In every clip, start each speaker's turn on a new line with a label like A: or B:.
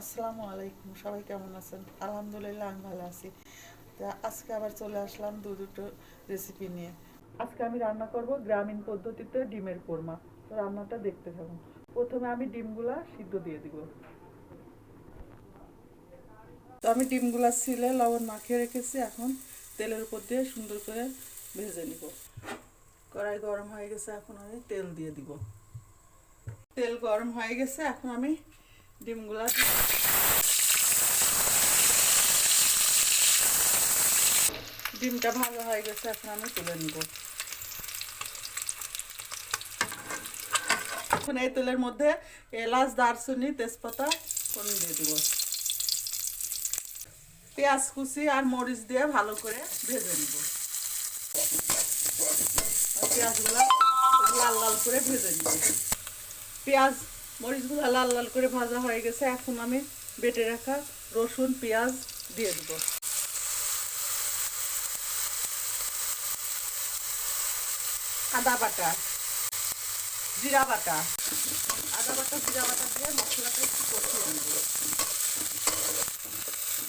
A: আসসালামু আলাইকুম, সবাই কেমন আছেন? আলহামদুলিল্লাহ আমি ভালো আছি। তা আজকে আবার চলে আসলাম দু দুটো রেসিপি নিয়ে। আজকে আমি রান্না করব গ্রামীণ পদ্ধতিতে ডিমের কোরমা। তো রান্নাটা দেখতে থাকুন। প্রথমে আমি ডিমগুলা সিদ্ধ দিয়ে দিব। তো আমি ডিমগুলা ছিলে লবণ মাখিয়ে রেখেছি, এখন তেলের উপর দিয়ে সুন্দর করে ভেজে নিব। কড়াই গরম হয়ে গেছে, এখন আমি তেল দিয়ে দিব। তেল গরম হয়ে গেছে, এখন আমি ডিমগুলা ডিমটা ভালো হয়ে গেছে এখন আমি তুলে নিব এখন এই তেলের মধ্যে এলাচ দারচিনি তেজপাতা ফোড়ন দিয়ে দিব পেঁয়াজ কুচি আর মরিচ দিয়ে ভালো করে ভেজে নিব পেঁয়াজগুলা লাল লাল করে ভেজে নিব পেঁয়াজ মরিচগুলো লাল লাল করে ভাজা হয়ে গেছে। এখন আমি বেটে রাখা রসুন, পেঁয়াজ দিয়ে দেবো। আদা বাটা, জিরা বাটা। আদা বাটা, জিরা বাটা দিয়ে মশলাটা একটু কষিয়ে নেব।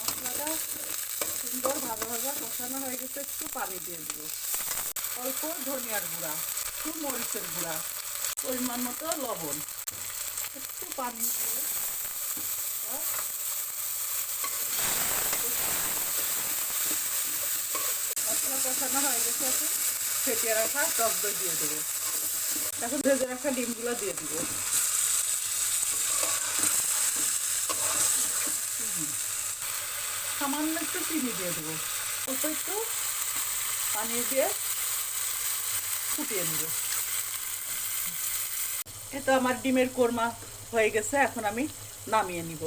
A: মশলাটা সুন্দর ভাজা ভাজা কষানো হয়ে গেছে, একটু পানি দিয়ে দেব। অল্প ধনিয়ার গুঁড়া, একটু মরিচের গুঁড়া, পরিমাণ মতো লবণ। একটু পানি দিয়ে গেছে এখন। রাখা দই দিয়ে দেবো। এখন ডিমগুলো দিয়ে দিব। সামান্য একটু চিনি দিয়ে দেবো। অল্প একটু পানি দিয়ে ফুটিয়ে নেব। এটা আমার ডিমের কোরমা হয়ে গেছে, এখন আমি নামিয়ে নিব।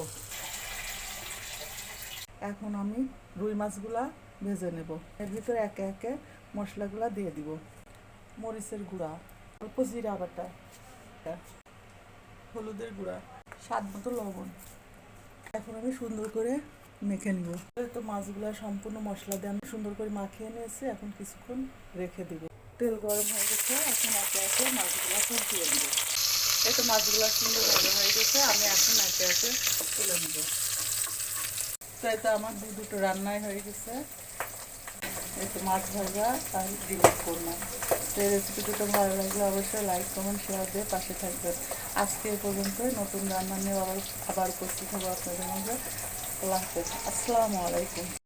A: এখন আমি রুই মাছগুলা ভেজে নেব। এর ভিতরে একে একে মশলাগুলা দিয়ে দিব। মরিচের গুঁড়া, অল্প জিরা বাটা, হলুদের গুঁড়া, স্বাদ মতো লবণ। এখন আমি সুন্দর করে মেখে নিব। তো মাছগুলো সম্পূর্ণ মশলা দিয়ে আমি সুন্দর করে মাখিয়ে নিয়েছি, এখন কিছুক্ষণ রেখে দিব। তেল গরম হয়ে গেছে, এখন একে একে মাছগুলো সব দিয়ে দিব এই তো মাছগুলো সুন্দর ভালো হয়ে গেছে, আমি এখন একে একে তুলে নেব। তাই তো আমার দু দুটো রান্নাই হয়ে গেছে। এই তো মাছ ভাজা আর ডিমের কোরমা তো এই রেসিপি দুটো ভালো লাগলে অবশ্যই লাইক কমেন্ট শেয়ার দিয়ে পাশে থাকবেন। আজকে এ পর্যন্ত নতুন রান্না নিয়ে আবার আবার উপস্থিত হব আপনাদের মধ্যে আল্লাহ হাফেজ। আসসালামু আলাইকুম।